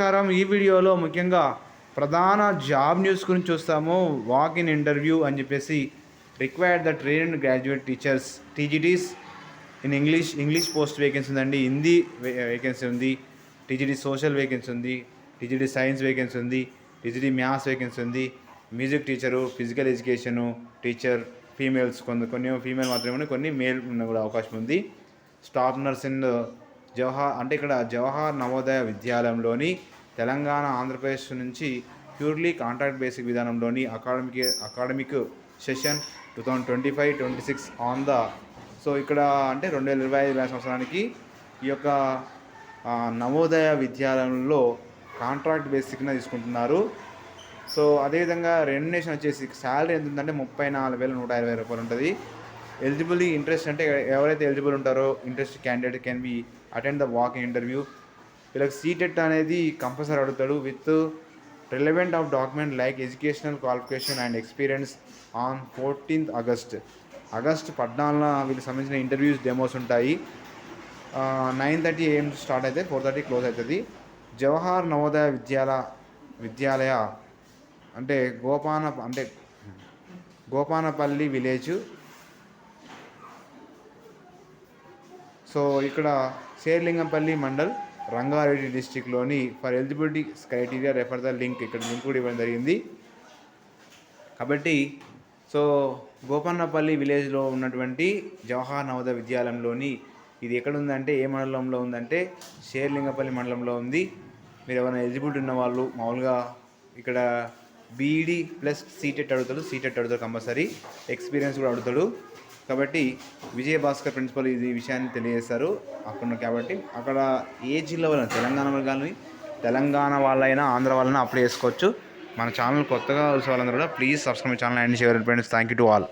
నమస్కారం. ఈ వీడియోలో ముఖ్యంగా ప్రధాన జాబ్ న్యూస్ గురించి చూస్తాము. వాక్ ఇన్ ఇంటర్వ్యూ అని చెప్పేసి required the trained graduate teachers TGTs in English English post vacancy ఉందండి. హిందీ వేకెన్సీ ఉంది. టీజీడీ సోషల్ వేకెన్సీ ఉంది. టీజీడీ సైన్స్ వేకెన్సీ ఉంది. టీజీడీ మ్యాథ్స్ వేకెన్సీ ఉంది. Music teacher physical education teacher females కొన్ని కొన్ని ఫీమేల్ మాత్రమే ఉన్నాయి, కొన్ని మేల్ ఉన్న కూడా అవకాశం ఉంది. స్టాఫ్ నర్స్ ఇన్ జవహర్ అంటే ఇక్కడ జవహర్ నవోదయ విద్యాలయంలోని తెలంగాణ ఆంధ్రప్రదేశ్ నుంచి purely contract basic విధానంలోని academic academic session two thousand twenty five twenty six on the so ఇక్కడ అంటే రెండు వేల ఇరవై ఐదు సంవత్సరానికి ఈ యొక్క నవోదయ విద్యాలయంలో కాంట్రాక్ట్ బేసిక్న తీసుకుంటున్నారు. సో అదేవిధంగా రెమ్యునేషన్ వచ్చేసి శాలరీ ఎంత ఉందంటే ముప్పై నాలుగు వేల నూట ఇరవై రూపాయలు ఉంటుంది. ఎలిజిబుల్ ఇంట్రెస్ట్ అంటే ఎవరైతే ఎలిజిబుల్ ఉంటారో interest candidate can be attend the walk interview వీళ్ళకి సీటెట్ అనేది కంపల్సరీ అడుగుతాడు with relevant of document like educational qualification and experience on fourteenth August August పద్నాలుగున వీళ్ళకి సంబంధించిన ఇంటర్వ్యూస్ డెమోస్ ఉంటాయి. నైన్ థర్టీ ఏఎం స్టార్ట్ అయితే ఫోర్ థర్టీ క్లోజ్ అవుతుంది. జవహర్ నవోదయ విద్యాల విద్యాలయ అంటే గోపాన అంటే గోపానపల్లి విలేజ్ సో ఇక్కడ Serilingampally mandal Rangareddy డిస్టిక్లోని for eligibility criteria refer the link ఇక్కడ లింక్ కూడా ఇవ్వడం జరిగింది. కాబట్టి సో గోపన్నపల్లి విలేజ్లో ఉన్నటువంటి జవహర్ నవోదయ విద్యాలయంలోని ఇది ఎక్కడ ఉందంటే ఏ మండలంలో ఉందంటే షేర్లింగపల్లి మండలంలో ఉంది. మీరు ఎవరైనా ఎలిజిబిలిటీ ఉన్న వాళ్ళు మామూలుగా ఇక్కడ బీఈడి ప్లస్ సీటెట్ అడుగుతాడు సీటెట్ అడుగుతాడు కంపల్సరీ. ఎక్స్పీరియన్స్ కూడా అడుగుతాడు. కాబట్టి విజయ భాస్కర్ ప్రిన్సిపల్ ఇది విషయాన్ని తెలియజేశారు. అక్కడ కాబట్టి అక్కడ ఏ జిల్లా వాళ్ళ తెలంగాణ వాళ్ళు కానీ తెలంగాణ వాళ్ళైనా ఆంధ్ర వాళ్ళైనా అప్లై చేసుకోవచ్చు. మన ఛానల్ కొత్తగా చూసే వాళ్ళందరూ కూడా please subscribe channel and share friends. Thank you to all